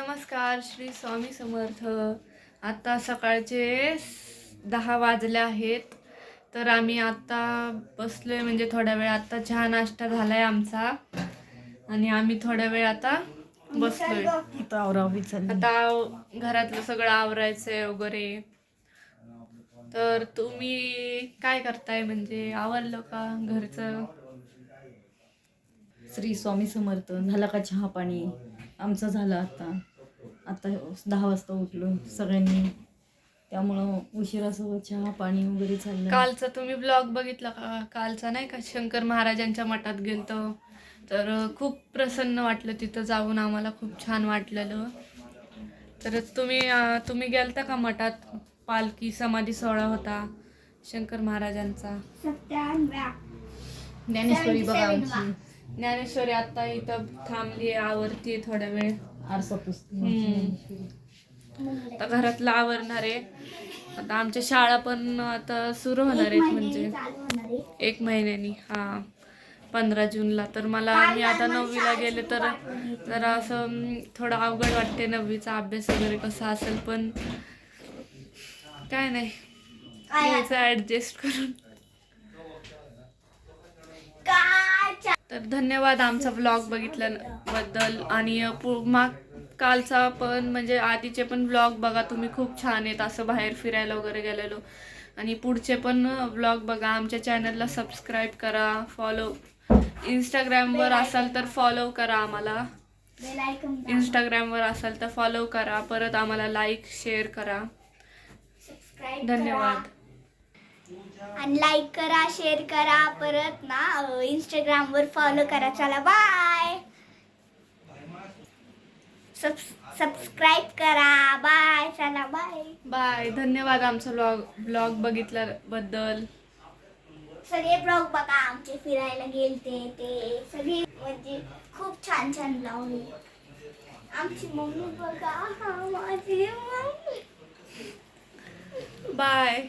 नमस्कार श्री स्वामी समर्थ. आता सकाळचे दहा वाजले आहेत. तर आम्ही आता बसलोय म्हणजे थोड्या वेळ आता चहा नाश्ता झालाय आमचा. आणि आम्ही थोड्या वेळ आता बसलोय. आता आवरावी आता आव- घरातलं सगळं आवरायचंय वगैरे. तर तुम्ही काय करताय म्हणजे आवरलं का घरचं? श्री स्वामी समर्थ झाला का चहा पाणी? आमचं झालं आता. आता दहा वाजता उठलो. सगळ्यांनी त्यामुळं उशिरासोबत चहा पाणी वगैरे चाललं. कालचा तुम्ही ब्लॉग बघितला का? कालचा नाही का? शंकर महाराजांच्या मठात गेलतो. तर खूप प्रसन्न वाटलं तिथं जाऊन. आम्हाला खूप छान वाटलेलं. तर तुम्ही तुम्ही गेलता का मठात? पालखी समाधी सोहळा होता. शंकर महाराजांचा. ज्ञानेश्वरी बघा आमची. ज्ञानेश्वरी आता इथं थांबली आवरती थोड्या वेळ. आरसा पुस्तक हम्म. आता घरातलं आवरणार आहे. आता आमच्या शाळा पण आता सुरू होणार आहेत म्हणजे. एक महिन्यानी हा. पंधरा जूनला. तर मला मी आता नववीला गेले तर जरा असं थोडं अवघड वाटते नववीचा अभ्यास वगैरे कसा असेल पण काय नाही. ऍडजस्ट करून. तर धन्यवाद आमचा ब्लॉग बघितल्याबद्दल. आणि पु- माग कालचा पण म्हणजे आधीचे पण ब्लॉग बघा तुम्ही खूप छान आहेत असं बाहेर फिरायला वगैरे गेलेलो. आणि पुढचे पण ब्लॉग बघा. आमच्या चॅनलला सबस्क्राईब करा फॉलो इंस्टाग्रामवर असाल तर फॉलो करा आम्हाला. इंस्टाग्रामवर असाल तर फॉलो करा. परत आम्हाला लाईक शेअर करा. धन्यवाद. आणि लाईक करा शेअर करा. परत ना इंस्टाग्राम वर फॉलो करा. चला बाय सबस्क्राईब करा. बाय चला बाय बाय धन्यवाद आमचा ब्लॉग ब्लॉग बघितल्याबद्दल. सगळे ब्लॉग बघा. आमचे फिरायला गेलते ते. सगळे म्हणजे खूप छान छान ब्लॉग आमची मम्मी बघा. माझी मम्मी. बाय